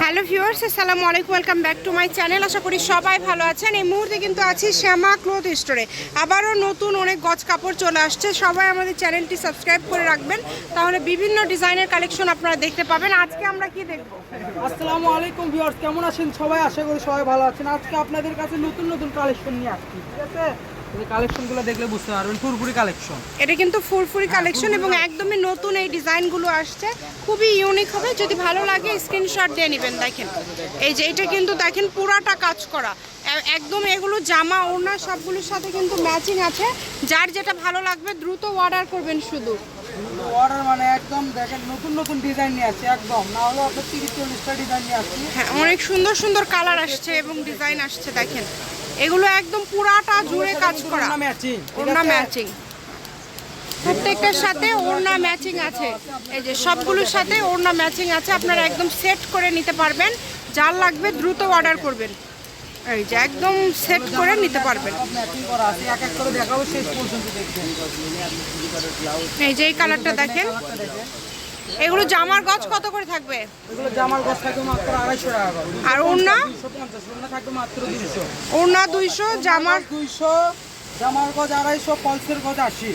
Hello viewers, আসসালামু আলাইকুম, welcome back to my channel. আশা করি সবাই ভালো আছেন। এই মুহূর্তে কিন্তু আছি শ্যামা ক্লোথ স্টোরে। আবারও নতুন অনেক গজ কাপড় চলে আসছে। সবাই আমাদের চ্যানেলটি সাবস্ক্রাইব করে রাখবেন। তাহলে বিভিন্ন ডিজাইনের কালেকশন আপনারা দেখতে পাবেন। আজকে আমরা কি দেখব? আসসালামু আলাইকুম ভিউয়ার্স, কেমন আছেন সবাই? আশা করি সবাই ভালো আছেন। আজকে আপনাদের কাছে নতুন নতুন কালেকশন নিয়ে আসছি, ঠিক আছে? কালেকশনগুলো দেখলে বুঝতে পারবেন পুরোপুরি কালেকশন। এটা কিন্তু ফুরফুরি কালেকশন এবং একদমই নতুন এই ডিজাইনগুলো আসছে। খুবই ইউনিক হবে যদি ভালো লাগে স্ক্রিনশট দিয়ে নেবেন দেখেন। এই যে এটা কিন্তু দেখেন পুরাটা কাজ করা। একদম এগুলো জামা ওড়না সবগুলোর সাথে কিন্তু ম্যাচিং আছে। যার যেটা ভালো লাগবে দ্রুত অর্ডার করবেন শুধু। অর্ডার মানে একদম দেখেন নতুন নতুন ডিজাইন নিয়ে আসছি একদম। না হলে আপনার তিরিশ চল্লিশটা ডিজাইন নিয়ে আসছি। হ্যাঁ অনেক সুন্দর সুন্দর কালার আসছে এবং ডিজাইন আসছে দেখেন। এগুলো একদম পুরাটা জুড়ে কাজ করা। ওড়না ম্যাচিং প্রত্যেকটার সাথে ওড়না ম্যাচিং আছে। এই যে সবগুলোর সাথে ওড়না ম্যাচিং আছে। আপনারা একদম সেট করে নিতে পারবেন। যার লাগবে দ্রুত অর্ডার করবেন। এই যে একদম সেট করে নিতে পারবেন। এই যে এই কালারটা দেখেন। এগুলো জামার গজ কত করে থাকবে? এগুলো জামার গছ থাকবে মাত্র আড়াইশো টাকা করে। আর ওড়না? দুশো পঞ্চাশ ওড়না থাকবে মাত্র দুশো ওড়না দুইশো জামার? দুইশো জামার গজ আড়াইশো পলসের গজ আশি।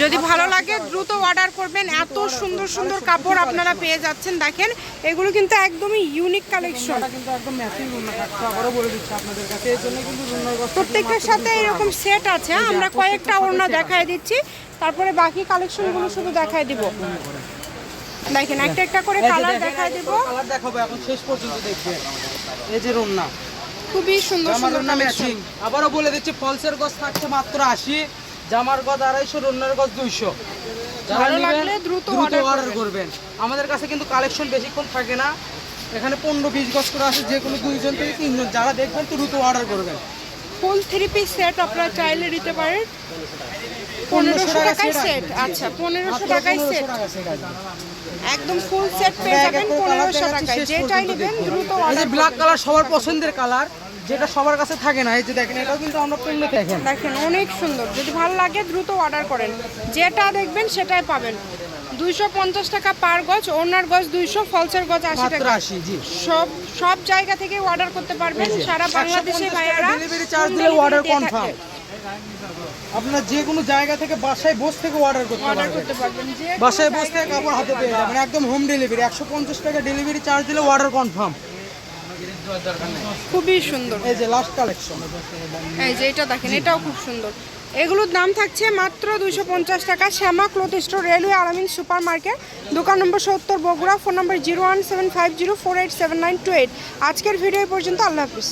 যদি ভালো লাগে দ্রুত অর্ডার করবেন। এত সুন্দর সুন্দর কাপড় আপনারা পেয়ে যাচ্ছেন দেখেন। এগুলো কিন্তু একদমই ইউনিক কালেকশন এটা কিন্তু একদম ম্যাচিং রুনা থাকছে। আবারও বলে দিচ্ছি আপনাদের কাছে। এর জন্য কিন্তু প্রত্যেকটার সাথে এরকম সেট আছে? আমরা কয়েকটা ওড়না দেখায় দিচ্ছি। তারপরে বাকি কালেকশনগুলো শুধু দেখায় দিব। দেখেন একটা একটা করে কালার দেখায় দিব। কালার দেখাবো এখন শেষ পর্যন্ত দেখবেন এই যে রুনা খুবই সুন্দর সুন্দর ম্যাচিং আবারও বলে দিচ্ছি ফলসের গছ থাকছে মাত্র আশি জামার গজ আড়াইশো রুনার গজ দুইশো। ভালো লাগলে দ্রুত অর্ডার করবেন। আমাদের কাছে কিন্তু কালেকশন বেশিক্ষণ থাকে না। এখানে পনেরো বিশ গজ করে আছে যে কোনো দুইজন থেকে তিনজন। যারা দেখবেন দ্রুত অর্ডার করবেন। ফুল থ্রি পিস সেট আপনারা চাইলে নিতে পারেন। পনেরোশো টাকায় সেট আচ্ছা পনেরোশো টাকায় সেট। একদম ফুল সেট পেয়ে যাবেন পনেরোশো টাকায়। যেটাই নেবেন দ্রুত অর্ডার ব্ল্যাক কালার সবার পছন্দের কালার যেটা সবার কাছে থাকে না এই যে দেখেন এটাও কিন্তু আমরা পণ্য দেখেন। দেখেন অনেক সুন্দর। যদি ভালো লাগে দ্রুত অর্ডার করেন। যেটা দেখবেন সেটাই পাবেন। দুইশো পঞ্চাশ টাকা পার গজ ওনার গজ দুইশো ফলসের গজ আশি টাকা। সব সব জায়গা থেকে অর্ডার করতে পারবেন। সারা বাংলাদেশে ভাইয়ারা ডেলিভারি চার্জ দিলে অর্ডার কনফার্ম। আপনার যে কোনো জায়গা থেকে বাসায় বসে থেকে অর্ডার করতে অর্ডার পারবেন। করতে পারবেন। যে বাসায় বসে থেকে কাপড় হাতে পেয়ে যাবেন। একদম হোম ডেলিভারি একশো পঞ্চাশ টাকা ডেলিভারি চার্জ দিলে অর্ডার কনফার্ম খুবই সুন্দর। এই যে লাস্ট কালেকশন এই যে এটা দেখেন এটাও খুব সুন্দর। এগুলোর দাম থাকছে মাত্র দুইশো পঞ্চাশ টাকা। Shyama cloth store, railway আরামিন super market দোকান নম্বর সত্তর, Bogura, phone number zero one seven five zero four eight seven nine two eight. আজকের ভিডিও পর্যন্ত, আল্লাহ হাফিজ।